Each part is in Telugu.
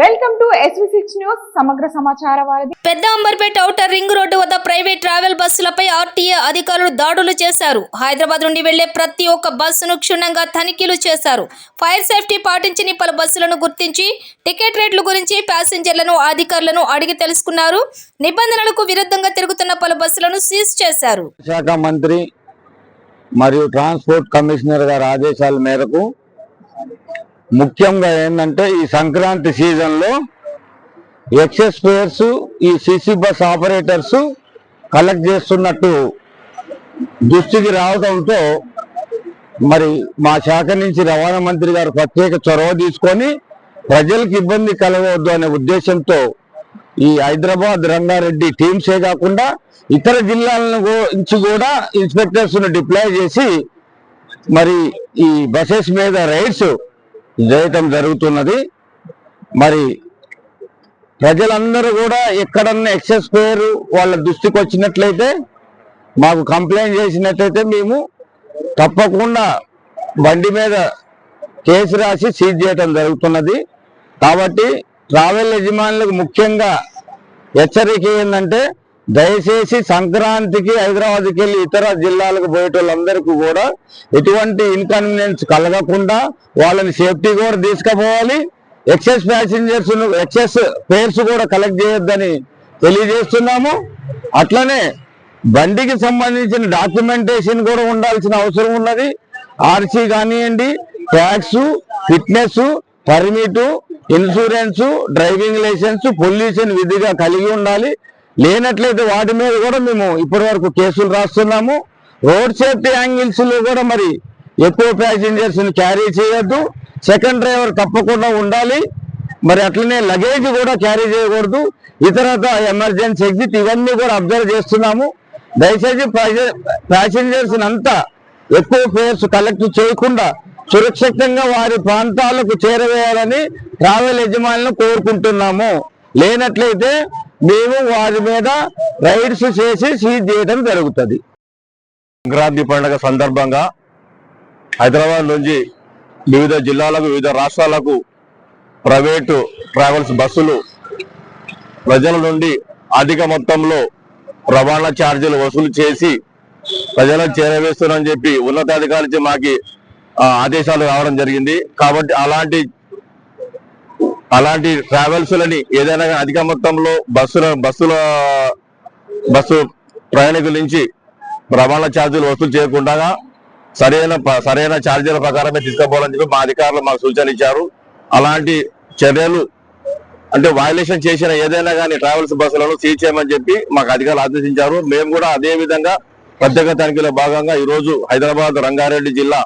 వెల్కమ్ టు న్యూస్ సమగ్ర సమాచార వారధి. పెద్ద అంబర్పేట ఔటర్ రింగ్ రోడ్డు వద్ద ప్రైవేట్ ట్రావెల్ బస్సులపై ఆర్టీఏ అధికారులు దాడులు చేశారు. హైదరాబాద్ నుండి వెళ్ళే ప్రతి ఒక్క బస్సును క్షుణ్ణంగా తనిఖీలు చేశారు. ఫైర్ సేఫ్టీ పాటించని పలు బస్సులను గుర్తించి టికెట్ రేట్ల గురించి ప్యాసింజర్లను అధికారులను అడిగి తెలుసుకున్నారు. నిబంధనలకు విరుద్ధంగా తిరుగుతున్న పలు బస్సులను సీజ్ చేశారు. శాఖ మంత్రి మరియు ట్రాన్స్పోర్ట్ కమిషనర్ గారి ఆదేశాల మేరకు ముఖ్యంగా ఏంటంటే ఈ సంక్రాంతి సీజన్లో ఎక్సెస్ ప్లేయర్స్ ఈ సిసి బస్ ఆపరేటర్స్ కలెక్ట్ చేస్తున్నట్టు దృష్టికి రావడంతో మరి మా శాఖ నుంచి రవాణా మంత్రి గారు ప్రత్యేక చొరవ తీసుకొని ప్రజలకు ఇబ్బంది కలగవద్దు అనే ఉద్దేశంతో ఈ హైదరాబాద్ రంగారెడ్డి టీమ్సే కాకుండా ఇతర జిల్లాలను నుంచి కూడా ఇన్స్పెక్టర్స్ డిప్లాయ్ చేసి మరి ఈ బసెస్ మీద రైడ్స్ చేయటం జరుగుతున్నది. మరి ప్రజలందరూ కూడా ఎక్కడన్నా ఎక్సెస్ పేరు వాళ్ళ దృష్టికి వచ్చినట్లయితే మాకు కంప్లైంట్ చేసినట్లయితే మేము తప్పకుండా బండి మీద కేసు రాసి సీజ్ చేయటం జరుగుతున్నది. కాబట్టి ట్రావెల్ యజమానులకు ముఖ్యంగా హెచ్చరిక ఏంటంటే దయచేసి సంక్రాంతికి హైదరాబాద్కి వెళ్ళి ఇతర జిల్లాలకు పోయేటోళ్ళందరికీ కూడా ఎటువంటి ఇన్కన్వీనియన్స్ కలగకుండా వాళ్ళని సేఫ్టీ కూడా తీసుకుపోవాలి. ఎక్సెస్ ప్యాసింజర్స్ ఎక్సెస్ పేర్స్ కూడా కలెక్ట్ చేయొద్దని తెలియజేస్తున్నాము. అట్లనే బండికి సంబంధించిన డాక్యుమెంటేషన్ కూడా ఉండాల్సిన అవసరం ఉన్నది. ఆర్సీ కానివ్వండి tax fitness permit insurance driving license pollution విధిగా కలిగి ఉండాలి. లేనట్లయితే వాటి మీద కూడా మేము ఇప్పటి వరకు కేసులు రాస్తున్నాము. రోడ్ సేఫ్టీ యాంగిల్స్లో కూడా మరి ఎక్కువ ప్యాసింజర్స్ని క్యారీ చేయొద్దు. సెకండ్ డ్రైవర్ తప్పకుండా ఉండాలి. మరి అట్లనే లగేజ్ కూడా క్యారీ చేయకూడదు. ఇతరత ఎమర్జెన్సీ ఎగ్జిట్ ఇవన్నీ కూడా అబ్జర్వ్ చేస్తున్నాము. దయచేసి ప్యాసింజర్స్ అంతా ఎక్కువ ఫేర్స్ కలెక్ట్ చేయకుండా సురక్షితంగా వారి ప్రాంతాలకు చేరవేయాలని ట్రావెల్ యజమానులను కోరుకుంటున్నాము. లేనట్లయితే మేము వారి మీద రైడ్స్ చేసి సీజ్ చేయడం జరుగుతుంది. సంక్రాంతి పండుగ సందర్భంగా హైదరాబాద్ నుంచి వివిధ జిల్లాలకు వివిధ రాష్ట్రాలకు ప్రైవేటు ట్రావెల్స్ బస్సులు ప్రజల నుండి అధిక మొత్తంలో రవాణా ఛార్జీలు వసూలు చేసి ప్రజలకు చేరవేస్తున్నారని చెప్పి ఉన్నతాధికారి మాకి ఆదేశాలు రావడం జరిగింది. కాబట్టి అలాంటి అలాంటి ట్రావెల్స్ లని ఏదైనా కానీ అధిక మొత్తంలో బస్సుల బస్సుల బస్సు ప్రయాణికుల నుంచి రవాణా ఛార్జీలు వసూలు చేయకుండా సరైన సరైన ఛార్జీల ప్రకారమే తీసుకుపోవాలని చెప్పి మా అధికారులు మాకు సూచన ఇచ్చారు. అలాంటి చర్యలు అంటే వైలేషన్ చేసిన ఏదైనా కానీ ట్రావెల్స్ బస్సులను సీజ్ చేయమని చెప్పి మాకు అధికారులు ఆదేశించారు. మేము కూడా అదే విధంగా ప్రత్యేక తనిఖీలో భాగంగా ఈరోజు హైదరాబాద్ రంగారెడ్డి జిల్లా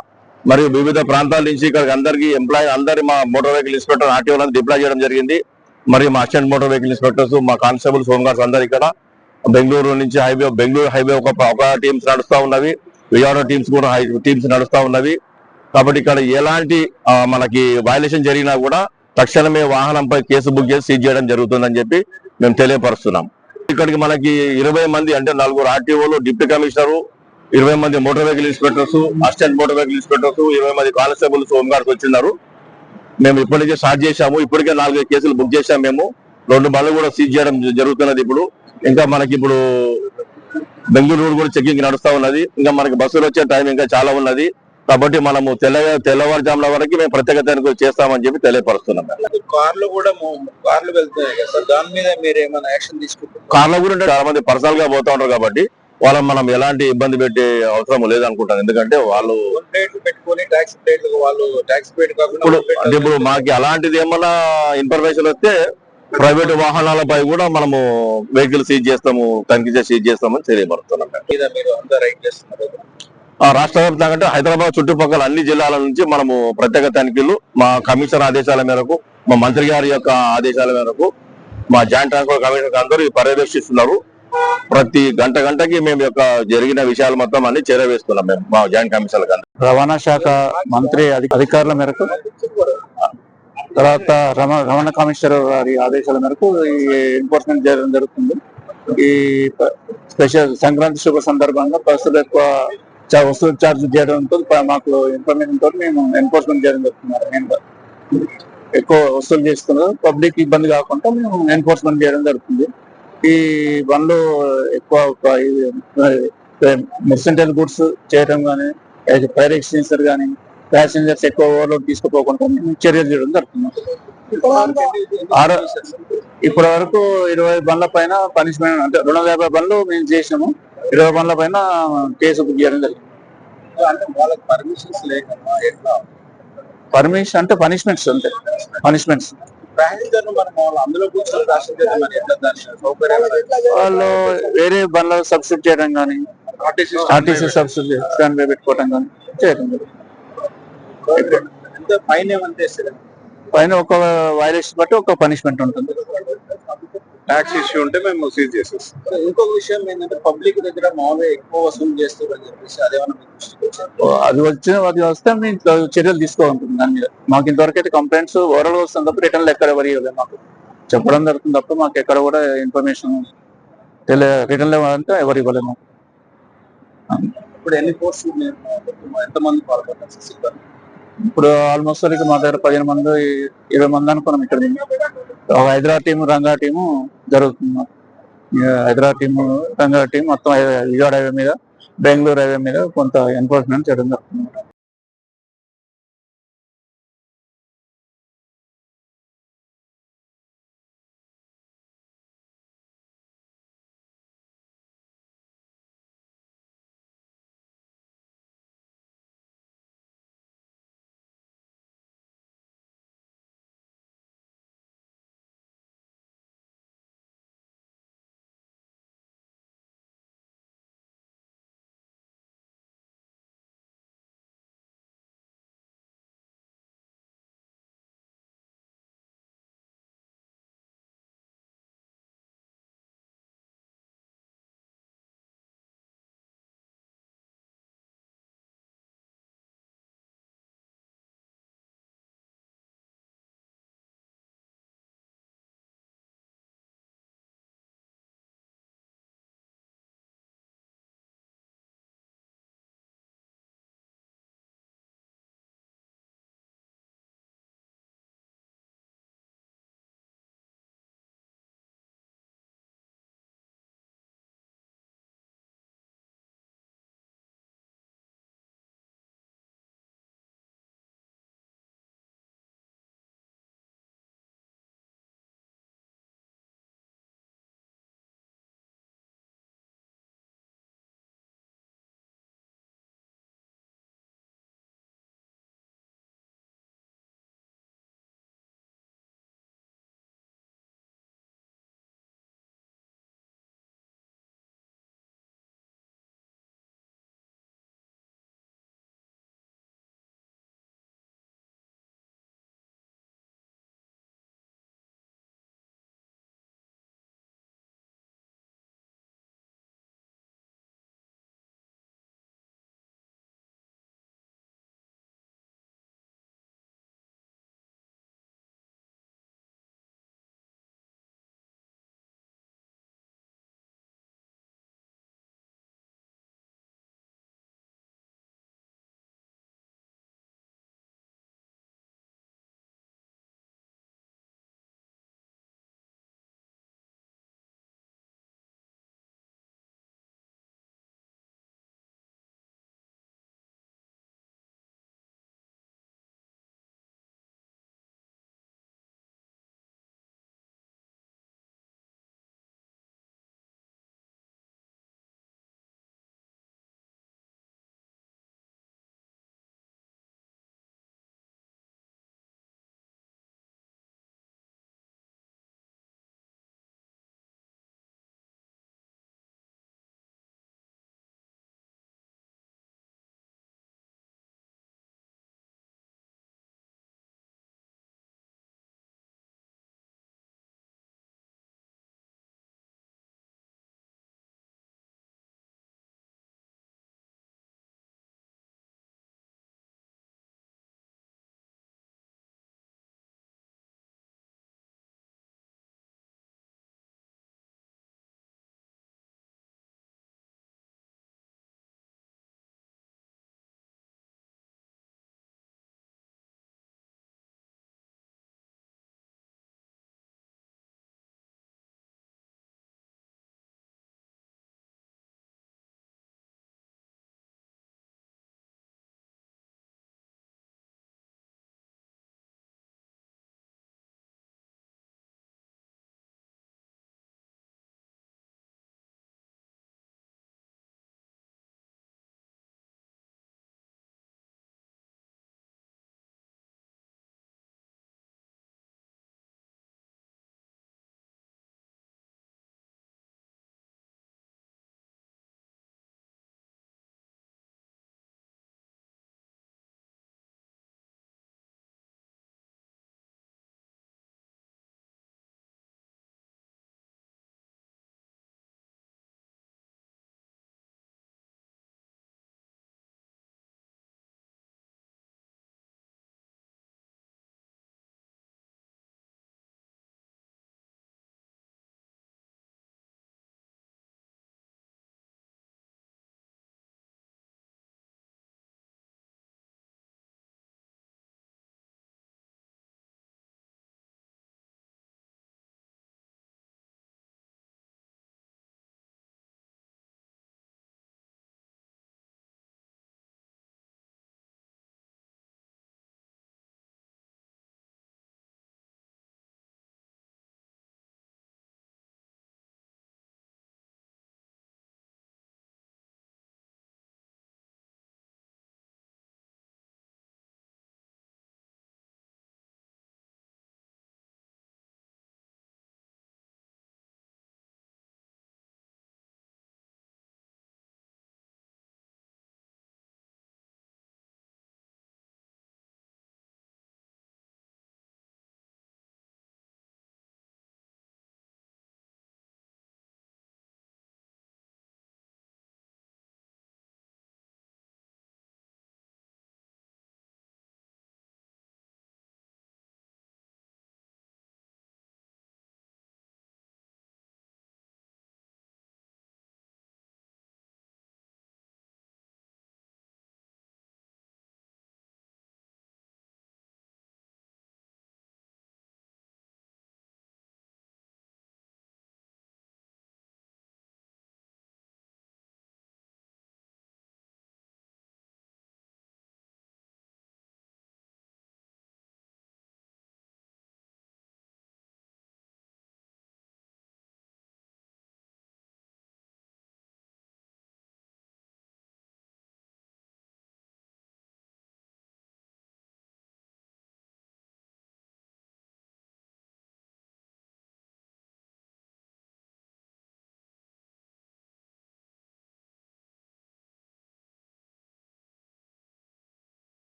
మరియు వివిధ ప్రాంతాల నుంచి ఇక్కడికి అందరికీ ఎంప్లాయీ అందరి మా మోటార్ వెహికల్ ఇన్స్పెక్టర్ ఆర్టీఓలను డిప్లాయ్ చేయడం జరిగింది. మరియు మా అసిస్టెంట్ మోటార్ వెహికల్ ఇన్స్పెక్టర్స్ మా కానిస్టేబుల్స్ హోంగార్డ్స్ అందరు ఇక్కడ. బెంగళూరు నుంచి హైవే బెంగళూరు హైవే ఒక ఒక టీమ్స్ నడుస్తూ ఉన్నవి. విజయవాడ టీమ్స్ కూడా టీమ్స్ నడుస్తూ ఉన్నవి. కాబట్టి ఇక్కడ ఎలాంటి మనకి వైలేషన్ జరిగినా కూడా తక్షణమే వాహనంపై కేసు బుక్ చేసి సీజ్ చేయడం జరుగుతుందని చెప్పి మేము తెలియపరుస్తున్నాం. ఇక్కడికి మనకి ఇరవై మంది అంటే నలుగురు ఆర్టీఓలు డిప్యూటీ కమిషనరు ఇరవై మంది motor vehicle inspectors assistant motor vehicle inspectors ఇరవై మంది కానిస్టేబుల్స్ హోంగార్డ్స్ వచ్చినారు. మేము ఇప్పటికే స్టార్ట్ చేశాము. ఇప్పటికే నాలుగైదు కేసులు బుక్ చేశాం మేము. రెండు బండ్లు కూడా సీజ్ చేయడం జరుగుతున్నది ఇప్పుడు. ఇంకా మనకి ఇప్పుడు బెంగళూరు కూడా చెకింగ్ నడుస్తా ఉన్నది. ఇంకా మనకి బస్సులు వచ్చే టైం ఇంకా చాలా ఉన్నది. కాబట్టి మనము తెల్ల తెల్లవారుజాముల వరకు మేము ప్రత్యేక తనిఖీలు చేస్తామని చెప్పి తెలియపరుస్తున్నాం కార్లు కూడా కార్లు వెళ్తున్నాయి కదా సార్? దాని మీద మీరు ఏమైనా యాక్షన్ తీసుకుంటారు కార్ల గురించి చాలా మంది పర్సనల్గా పోతా ఉంటారు కాబట్టి వాళ్ళని మనం ఎలాంటి ఇబ్బంది పెట్టే అవసరం లేదనుకుంటాను ఎందుకంటే వాళ్ళు ఇప్పుడు అంటే ఇప్పుడు మాకు అలాంటిది ఏమన్నా ఇన్ఫర్మేషన్ వస్తే ప్రైవేట్ వాహనాలపై కూడా మనము వెహికల్ సీజ్ చేస్తాము తనిఖీ సీజ్ చేస్తామని ఆ రాష్ట్ర వ్యాప్తంగా అంటే హైదరాబాద్ చుట్టుపక్కల అన్ని జిల్లాల నుంచి మనము ప్రత్యేక తనిఖీలు మా కమిషనర్ ఆదేశాల మేరకు మా మంత్రి గారి యొక్క ఆదేశాల మేరకు మా జాయింట్ ట్రాన్స్పోర్ట్ కమిషనర్ అందరూ పర్యవేక్షిస్తున్నారు. ప్రతి గంట గంటకి మేము యొక్క జరిగిన విషయాలు మొత్తం అన్ని చేరవేస్తున్నాం మేము మా జాయింట్ కమిషన్ల రవాణా శాఖ మంత్రి అధికారుల మేరకు తర్వాత రవాణా కమిషనర్ వారి ఆదేశాల మేరకు ఈ ఎన్ఫోర్స్మెంట్ చేయడం జరుగుతుంది. ఈ స్పెషల్ సంక్రాంతి శుభ సందర్భంగా బస్సులు ఎక్కువ వస్తువులు వసూలు ఛార్జ్ చేయడంతో మాకు ఇన్ఫర్మేషన్ తోటి మేము ఎన్ఫోర్స్మెంట్ చేయడం జరుగుతున్నారు ఎక్కువ వసూలు చేస్తున్నారు పబ్లిక్ ఇబ్బంది కాకుండా మేము ఎన్ఫోర్స్మెంట్ చేయడం జరుగుతుంది. ఈ బండ్లు ఎక్కువ మెర్సెంటల్ గుడ్స్ చేయడం కానీ ఫైర్ ఎక్స్టెన్సర్ కానీ ప్యాసింజర్స్ ఎక్కువ ఓవర్లోడ్ తీసుకుపోకుండా చర్యలు చేయడం జరుగుతుంది. ఇప్పటి వరకు ఇరవై బండ్ల పైన పనిష్మెంట్ అంటే రెండు వందల యాభై బండ్లు మేము చేసినాము. ఇరవై బండ్ల పైన కేసు బుక్ చేయడం జరిగింది. పర్మిషన్స్ అంటే పనిష్మెంట్స్ అంతే. పనిష్మెంట్స్. వాళ్ళు వేరే బండ్ల సబ్సిడీ చేయడం కానీ ఆర్టీసీ సబ్సిడీ స్టాండ్ బై పెట్టుకోవడం కానీ చేయడం పైన ఒక వైలేషన్ బట్టి ఒక పనిష్మెంట్ ఉంటుంది. ట్యాక్స్ ఇష్యూ ఉంటే మేము సీజ్ చేసేస్తాం. ఇంకొక విషయం ఏంటంటే పబ్లిక్ దగ్గర మామూలుగా ఎక్కువ వసూలు చేస్తారు అని చెప్పేసి అదేమన్నా వచ్చిందా? అది వచ్చిన అది వస్తే మేము చర్యలు తీసుకోవాలంటుంది దాని మీద మాకు ఇంతవరకు అయితే కంప్లైంట్స్ ఓవరాల్ వస్తుంది తప్ప రిటర్న్ ఎక్కడ ఎవరు ఇవ్వలేదు మాకు. చెప్పడం జరుగుతుంది తప్ప మాకు ఎక్కడ కూడా ఇన్ఫర్మేషన్ తెలియ రిటర్న్ అంటే ఎవరు ఇవ్వలేదు మాకు. ఇప్పుడు ఎన్ని పోస్టులు ఉన్నాయి? ఎంత మంది పాల్గొంటారు సిబ్బంది ఇప్పుడు ఆల్మోస్ట్ మా దగ్గర పదిహేను మంది ఇరవై మంది అనుకున్నాం ఇక్కడ హైదరాబాద్ టీము రంగా టీము జరుగుతుంది. హైదరాబాద్ టీము రంగా టీం మొత్తం విజయవాడ హైవే మీద బెంగళూరు హైవే మీద కొంత ఎన్ఫోర్స్మెంట్ చేయడం జరుగుతుంది.